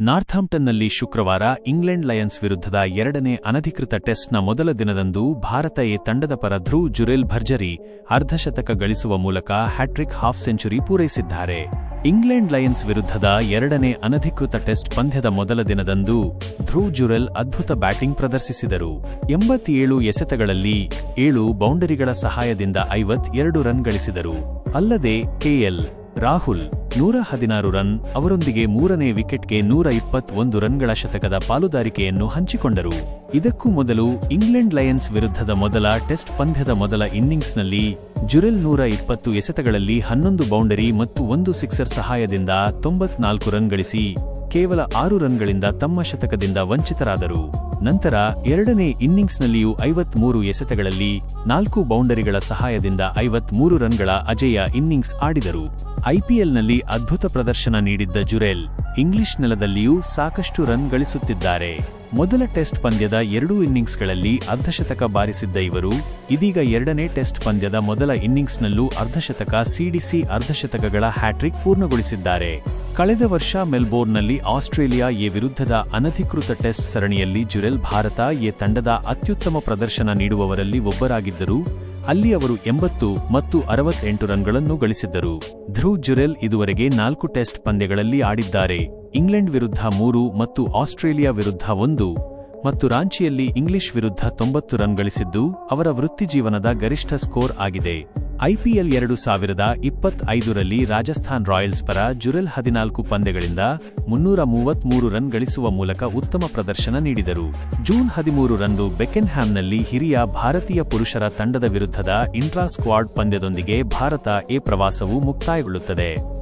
ನಾರ್ಥಾಂಪ್ಟನ್ನಲ್ಲಿ ಶುಕ್ರವಾರ England Lions ವಿರುದ್ಧದ ಎರಡನೇ ಅನಧಿಕೃತ ಟೆಸ್ಟ್ನ ಮೊದಲ ದಿನದಂದು ಭಾರತ ಎ ತಂಡದ ಪರ ಧ್ರುವ್ ಜುರೆಲ್ ಭರ್ಜರಿ ಅರ್ಧಶತಕ ಗಳಿಸುವ ಮೂಲಕ ಹ್ಯಾಟ್ರಿಕ್ ಹಾಫ್ ಸೆಂಚುರಿ ಪೂರೈಸಿದ್ದಾರೆ. ಇಂಗ್ಲೆಂಡ್ ಲಯನ್ಸ್ ವಿರುದ್ಧದ ಎರಡನೇ ಅನಧಿಕೃತ ಟೆಸ್ಟ್ ಪಂದ್ಯದ ಮೊದಲ ದಿನದಂದು ಧ್ರುವ್ ಜುರೆಲ್ ಅದ್ಭುತ ಬ್ಯಾಟಿಂಗ್ ಪ್ರದರ್ಶಿಸಿದರು. ಎಂಬತ್ತೇಳು ಎಸೆತಗಳಲ್ಲಿ ಏಳು ಬೌಂಡರಿಗಳ ಸಹಾಯದಿಂದ ಐವತ್ತೆರಡು ರನ್ ಗಳಿಸಿದರು. ಅಲ್ಲದೆ ಕೆಎಲ್ ರಾಹುಲ್ ನೂರ ಹದಿನಾರು ರನ್ ಅವರೊಂದಿಗೆ ಮೂರನೇ ವಿಕೆಟ್ಗೆ ನೂರ ಇಪ್ಪತ್ತೊಂದು ರನ್ಗಳ ಶತಕದ ಪಾಲುದಾರಿಕೆಯನ್ನು ಹಂಚಿಕೊಂಡರು. ಇದಕ್ಕೂ ಮೊದಲು ಇಂಗ್ಲೆಂಡ್ ಲಯನ್ಸ್ ವಿರುದ್ಧದ ಮೊದಲ ಟೆಸ್ಟ್ ಪಂದ್ಯದ ಮೊದಲ ಇನ್ನಿಂಗ್ಸ್ನಲ್ಲಿ ಜುರೆಲ್ ನೂರ ಇಪ್ಪತ್ತು ಎಸೆತಗಳಲ್ಲಿ ಹನ್ನೊಂದು ಬೌಂಡರಿ ಮತ್ತು ಒಂದು ಸಿಕ್ಸರ್ ಸಹಾಯದಿಂದ ತೊಂಬತ್ನಾಲ್ಕು ರನ್ ಗಳಿಸಿ ಕೇವಲ ಆರು ರನ್ಗಳಿಂದ ತಮ್ಮ ಶತಕದಿಂದ ವಂಚಿತರಾದರು. ನಂತರ ಎರಡನೇ ಇನ್ನಿಂಗ್ಸ್ನಲ್ಲಿಯೂ ಐವತ್ಮೂರು ಎಸೆತಗಳಲ್ಲಿ ನಾಲ್ಕು ಬೌಂಡರಿಗಳ ಸಹಾಯದಿಂದ ಐವತ್ಮೂರು ರನ್ಗಳ ಅಜೇಯ ಇನ್ನಿಂಗ್ಸ್ ಆಡಿದರು. ಐಪಿಎಲ್ನಲ್ಲಿ ಅದ್ಭುತ ಪ್ರದರ್ಶನ ನೀಡಿದ್ದ ಜುರೆಲ್ ಇಂಗ್ಲಿಷ್ ನೆಲದಲ್ಲಿಯೂ ಸಾಕಷ್ಟು ರನ್ ಗಳಿಸುತ್ತಿದ್ದಾರೆ. ಮೊದಲ ಟೆಸ್ಟ್ ಪಂದ್ಯದ ಎರಡೂ ಇನ್ನಿಂಗ್ಸ್ಗಳಲ್ಲಿ ಅರ್ಧಶತಕ ಬಾರಿಸಿದ್ದ ಇವರು, ಇದೀಗ ಎರಡನೇ ಟೆಸ್ಟ್ ಪಂದ್ಯದ ಮೊದಲ ಇನ್ನಿಂಗ್ಸ್ನಲ್ಲೂ ಅರ್ಧಶತಕ ಸಿಡಿಸಿ ಅರ್ಧಶತಕಗಳ ಹ್ಯಾಟ್ರಿಕ್ ಪೂರ್ಣಗೊಳಿಸಿದ್ದಾರೆ. ಕಳೆದ ವರ್ಷ ಮೆಲ್ಬೋರ್ನ್ನಲ್ಲಿ ಆಸ್ಟ್ರೇಲಿಯಾ ಎ ವಿರುದ್ಧದ ಅನಧಿಕೃತ ಟೆಸ್ಟ್ ಸರಣಿಯಲ್ಲಿ ಜುರೆಲ್ ಭಾರತ ಎ ತಂಡದ ಅತ್ಯುತ್ತಮ ಪ್ರದರ್ಶನ ನೀಡುವವರಲ್ಲಿ ಒಬ್ಬರಾಗಿದ್ದರು ಅಲ್ಲಿ ಅವರು ಎಂಬತ್ತು ಮತ್ತು ಅರವತ್ತೆಂಟು ರನ್ಗಳನ್ನು ಗಳಿಸಿದ್ದರು. ಧ್ರುವ್ ಜುರೆಲ್ ಇದುವರೆಗೆ ನಾಲ್ಕು ಟೆಸ್ಟ್ ಪಂದ್ಯಗಳಲ್ಲಿ ಆಡಿದ್ದಾರೆ. ಇಂಗ್ಲೆಂಡ್ ವಿರುದ್ಧ ಮೂರು ಮತ್ತು ಆಸ್ಟ್ರೇಲಿಯಾ ವಿರುದ್ಧ ಒಂದು ಮತ್ತು ರಾಂಚಿಯಲ್ಲಿ ಇಂಗ್ಲಿಷ್ ವಿರುದ್ಧ ತೊಂಬತ್ತು ರನ್ ಗಳಿಸಿದ್ದು, ಅವರ ವೃತ್ತಿಜೀವನದ ಗರಿಷ್ಠ ಸ್ಕೋರ್ ಆಗಿದೆ. ಐಪಿಎಲ್ ಎರಡು ಸಾವಿರದ ಇಪ್ಪತ್ತೈದರಲ್ಲಿ ರಾಜಸ್ಥಾನ್ ರಾಯಲ್ಸ್ ಪರ ಜುರೆಲ್ ಹದಿನಾಲ್ಕು ಪಂದ್ಯಗಳಿಂದ ಮುನ್ನೂರ ಮೂವತ್ಮೂರು ರನ್ ಗಳಿಸುವ ಮೂಲಕ ಉತ್ತಮ ಪ್ರದರ್ಶನ ನೀಡಿದರು. ಜೂನ್ ಹದಿಮೂರು ರಂದು ಬೆಕೆನ್ಹ್ಯಾಮ್ನಲ್ಲಿ ಹಿರಿಯ ಭಾರತೀಯ ಪುರುಷರ ತಂಡದ ವಿರುದ್ಧದ ಇಂಟ್ರಾ ಸ್ಕ್ವಾಡ್ ಪಂದ್ಯದೊಂದಿಗೆ ಭಾರತ ಎ ಪ್ರವಾಸವು ಮುಕ್ತಾಯಗೊಳ್ಳುತ್ತದೆ.